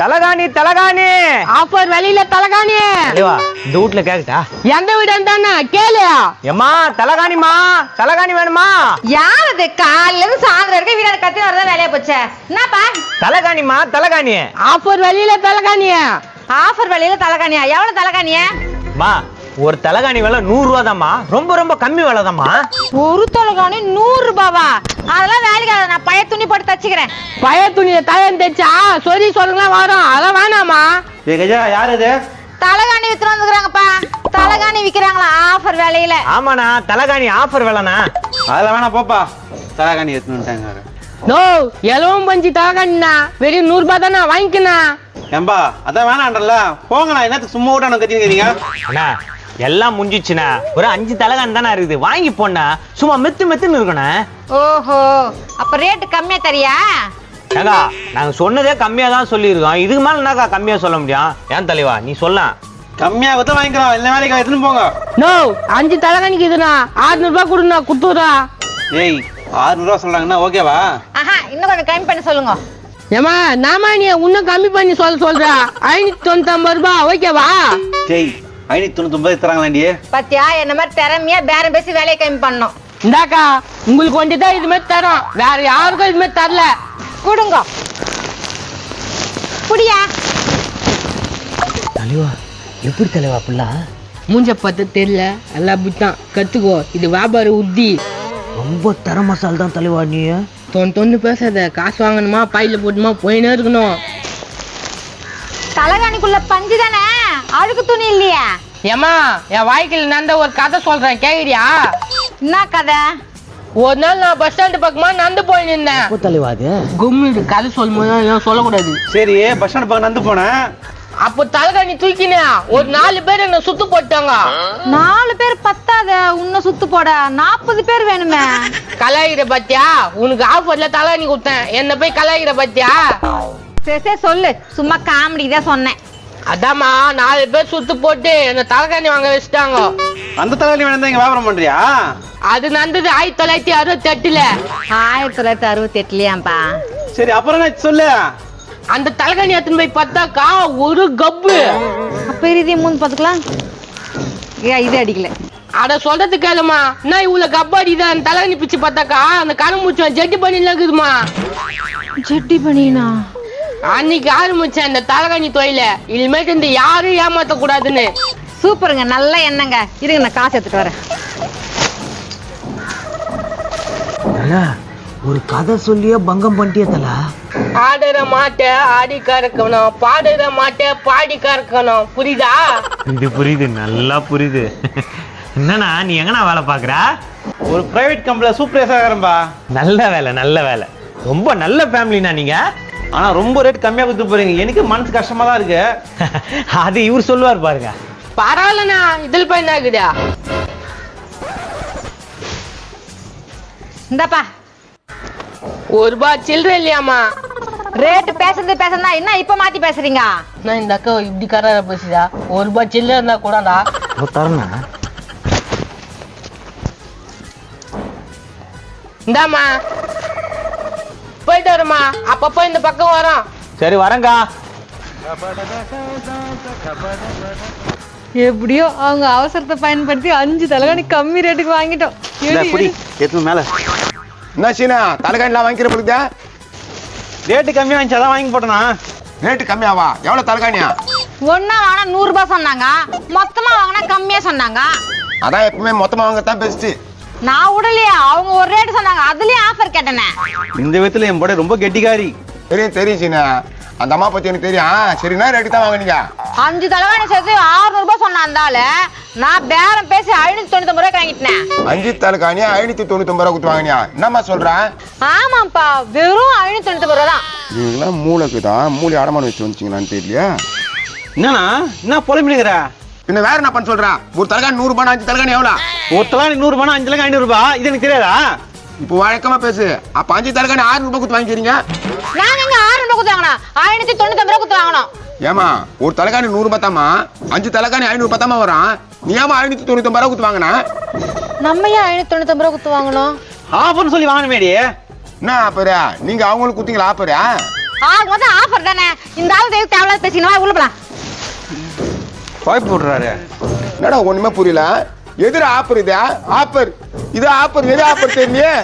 தலகாணி தலகாணி. ஆஃபர் வெளியில தலகாணி. தலைவா இந்த வீட்ல கேக்கட்டா? எந்த வீடு தானே கேளு எம்மா தலகாணிமா தலகாணி வேணுமா? யார் அது? காலையில இருந்து சாயந்தரம் வரைக்கும் வீடு கத்தி வரதான் வேலையா போச்சே? என்னப்பா? தலகாணிமா தலகாணி. ஆஃபர் வெளியில தலகாணி ஆஃபர் விலையில தலைகாணியா? எவ்வளவு தலைகாணியா? மா ஒரு தலகாணி விலை நூறு ரூபா தாம்மா ரொம்ப ரொம்ப கம்மி விலை தாம்மா ஒரு தலைகாணி நூறு ரூபாவா? அதெல்லாம் வேலைக்கு ஆகாது. நான் பழைய துணி போட்டு தச்சுக்கிறேன். பழைய துணியை தலையன் தைச்சா சொறி சொல்லுங்க வரும். அதெல்லாம் வேணாமா ஏ கஜா யார் இது தலைகாணி வித்து வந்துக்கிறாங்கப்பா. தலைகாணி விக்கிறாங்களா ஆஃபர் விலையில. ஆமாண்ணா தலகாணி ஆஃபர் விலைண்ணா. அதெல்லாம் வேணாம் போப்பா. தலகாணி எடுத்துன்னு வந்துட்டாங்க நோ எலவும் பஞ்சு தலகாணிண்ணா. வெறும் நூறு ரூபாய் தானே வாங்கிக்கண்ணா. ஏம்பா அதான் வேணான்றல போங்கண்ணா என்னத்துக்கு சும்மா விட்டு கத்திக்கிறீங்க அண்ணா எல்லாம் முடிஞ்சிச்சுண்ணா ஒரு அஞ்சு தலகாணி தானே இருக்குது. வாங்கி போண்ணா. சும்மா மெத்து மெத்துன்னு இருக்கணும் ஓஹோ. அப்ப ரேட்டு கம்மியா தரியா? ஏங்கா நாங்க சொன்னதே கம்மியா தான் சொல்லியிருக்கோம். இதுக்கு மேல என்னக்கா கம்மியா சொல்ல முடியும்? ஏன் தலைவா நீ சொல்ல கம்மியாக கொடுத்து வாங்கிக்கிறோம் எல்லா வேலைக்கு எடுத்துன்னு போங்க. நோ அஞ்சு தலகாணிக்கு இதுண்ணா. ஆறுநூறு ரூபாய் கொடுண்ணா குடுத்துறா ஏய் ஆறுநூறுவா சொல்கிறாங்கன்னா ஓகேவா? ஆஹா இன்னும் கொஞ்சம் கம்மி பண்ணி சொல்லுங்க. ஏமா நாமா நீ இன்னும் கம்மி பண்ணி சொல்ல சொல்ற. ஐநூத்தி தொண்ணூத்தொம்பது ரூபாய் ஓகேவா? ஜெய் ஐநூற்றி தொண்ணூத்தொம்பது தராங்களாண்டி? பாத்தியா என்ன மாதிரி திறமையா பேரம் பேசி வேலையை கம்மி பண்ணணும். இந்தாக்கா உங்களுக்கு ஒண்டி தான் இது மாதிரி தரோம். வேற யாருக்கும் இது மாதிரி தரல. கொடுங்க. புடியா தலைவா எப்படி தலைவா அப்படிலாம் மூஞ்ச பார்த்து தெரியல. எல்லாம் புத்தான் கத்துக்கோ இது வியாபார உத்தி. ரொம்ப தர மசால் தான் தலைவா நீ. தொன்னு தொன்னு பேசாத. காசு வாங்கணுமா பையில போட்டுமா போயினே இருக்கணும். தலைகாணிக்குள்ள பஞ்சு தானே? அழுக்கு துணி இல்லையா. ஏமா என் வாழ்க்கையில நடந்த ஒரு கதை சொல்றேன் கேக்குறியா? என்ன கதை? ஒரு நாள் நான் பஸ் ஸ்டாண்டு பக்கமா நடந்து போய் நின்றேன் தலைவா அது? கும்மிடு கதை சொல்லும் போது ஏன் சொல்லக்கூடாது. சரி பஸ் ஸ்டாண்ட் பக்கம் நடந்து போனேன் அப்போ தலைகாணி தூக்கினேன் ஒரு நாலு பேர் என்ன சுத்து போட்டாங்க. நாலு பேர் பத்தாத உன்னை சுத்து போட. நாற்பது பேர் வேணுமே. கலாயிர பாத்தியா? உனக்கு ஆஃபர்ல தலைகாணி கொடுத்தேன் என்ன போய் கலாயிர பாத்தியா? சரி சரி சொல்லு. சும்மா காமெடி தான் சொன்னேன். அதாம்மா நாலு பேர் சுத்து போட்டு என்ன தலைகாணி வாங்க வச்சுட்டாங்க. அந்த தலைவலி வேணும் இங்கே வியாபாரம் பண்ணுறியா அது நடந்தது ஆயிரத்தி தொள்ளாயிரத்தி அறுபத்தி எட்டுல ஆயிரத்தி தொள்ளாயிரத்தி அறுபத்தி எட்டுலயாம்பா சரி அப்புறம் என்ன சொல்லு? அந்த தலைகாணி எடுத்துன்னு போய் பார்த்தாக்கா ஒரு கப்பு. அப்ப இறுதி மூணு பார்த்துக்கலாம். ஏ இது அடிக்கல. அட சொல்றது கேளுமா. நான் இவ்வளவு கப்பு அடிதான் தலைகாணி பிச்சு பார்த்தாக்கா அந்த கரும்பூச்சம் ஜெட்டி பண்ணிலாம் இருக்குதுமா. ஜெட்டி பண்ணினா அன்னைக்கு ஆரம்பிச்சேன் இந்த தலைகாணி தொழில? இனிமேட்டு இந்த யாரும் ஏமாத்த கூடாதுன்னு. சூப்பருங்க நல்ல எண்ணங்க. இருங்க நான் காசு எடுத்துட்டு வரேன். ஒரு கதை சொல்லியே பங்கம் பண்ணிட்டே தல. ஆடுற மாட்டை ஆடி கறக்கணும் பாடுற மாட்டை பாடி கறக்கணும். புரியுதா? இது புரியுது நல்லா புரியுது. என்னண்ணா நீ எங்கண்ணா வேலை பாக்குற ஒரு பிரைவேட் கம்பெனியில் சூப்பர்வைசராக இருக்கிறேன்பா நல்ல வேலை நல்ல வேலை. ரொம்ப நல்ல ஃபேமிலிண்ணா நீங்க. ஆனால் ரொம்ப ரேட் கம்மியாக கொடுத்து போறீங்க. எனக்கு மனசு கஷ்டமாக தான் இருக்கு. அது இவர் சொல்லுவார் பாருங்க. பரவாயில்லண்ணா இதில் போய் இருக்குதா இந்தாப்பா. ஒரு ரூபாய் சில்லற இல்லையாம்மா? ரேட்டு பேசுறது பேசுறதா என்ன இப்ப மாத்தி பேசுறீங்க? நான் இந்த அக்கா இப்படி கரார பேசுதா? ஒரு ரூபாய் சில்லற இருந்தா கூடடா. தரணா இந்தாம்மா. போயிட்டு வருமா? அப்பப்போ இந்த பக்கம் வரோம். சரி வரேங்கா எப்படியோ அவங்க அவசரத்தை பயன்படுத்தி அஞ்சு தலைகாணி கம்மி ரேட்டுக்கு வாங்கிட்டோம். இந்த குடி. எத்தனை மேலே? என்ன சீனா தலைகாணிலாம் வாங்கிக்கிற பொழுது ரேட்டு கம்மியாக இருந்துச்சு அதான் வாங்கி போட்டேனா? ரேட்டு கம்மியாவா? எவ்வளோ தலைகாணியா? ஒன்னா வாங்கினா நூறு ரூபாய் சொன்னாங்க. மொத்தமா வாங்கினா கம்மியா சொன்னாங்க. அதான் எப்பவுமே மொத்தமாக வாங்கத்தான் பெஸ்ட்டு நான் விடலையா அவங்க ஒரு ரேட் சொன்னாங்க. அதுலயும் ஆஃபர் கேட்டேனே. இந்த விதத்தில் என் போட ரொம்ப கெட்டிக்காரி. தெரியும் தெரியும் சீனா. அந்த அம்மா பற்றி எனக்கு தெரியும். சரிண்ணா ரேட்டு தான் வாங்குனீங்க? அஞ்சு தலைவாணி சேர்த்து 600 ரூபாய் சொன்னாந்தால நான் பேரம் பேசி ஐநூத்தி தொண்ணூத்தி ரூபாய்க்கு வாங்கிட்டேன். அஞ்சு தலைகாணியா ஐநூற்றி தொண்ணூத்தொம்பது ரூபா கொடுத்து வாங்கினியா என்னம்மா சொல்கிறேன் ஆமாப்பா வெறும் ஐநூத்தி தொண்ணூத்தி ரூபாய் தான். நீங்களாம் மூளைக்கு தான் மூளை அடமானம் வச்சு வந்துச்சிங்களான்னு தெரியலையா? என்னண்ணா? என்ன புலம்பினுங்கிற பின்ன வேற என்ன பண்ண சொல்கிறேன் ஒரு தலைகாணி நூறு ரூபாய் அஞ்சு தலைகாணி எவ்வளோ? ஒரு தலாணி நூறு ரூபாய் அஞ்சு லட்சம் ஐநூறு ரூபாய் இது எனக்கு தெரியாதா? இப்போ வழக்கமாக பேசு. அப்போ அஞ்சு தலைகாணி ஆறு ரூபாய் கொடுத்து வாங்கிக்கிறீங்க? நாங்க எங்க ஆறு ரூபாய் கொடுத்து வாங்கினோம் ஐநூத்தி தொண்ணூத்தி ரூபாய் கொடுத்து வாங்கினோம் ஏமா ஒரு தலைகாணி நூறு ரூபாய் தாம்மா? அஞ்சு தலைகாணி ஐநூறு ரூபாய் தாம்மா வரும் நீ ஏமா ஐநூற்றி தொண்ணூத்தொம்பது ரூபா கொடுத்து வாங்கினா? நம்ம ஏன் ஐநூத்தி தொண்ணூத்தி ரூபாய் கொடுத்து வாங்கணும்? ஆஃபர்னு சொல்லி வாங்கினமேடி என்ன ஆப்பரா நீங்க அவங்களுக்கு குத்தீங்களா ஆப்பரா ஆக மொத்தம் ஆஃபர் தானே. இந்த ஆளு தேவை தேவையில்லாத பேசிக்கணும் உள்ள போலாம். குழப்பி விட்றாரு. என்னடா ஒண்ணுமே புரியல? எதிர ஆப்பர் இது? ஆப்பர். இது ஆப்பர் எது ஆப்பர் தெரியலையே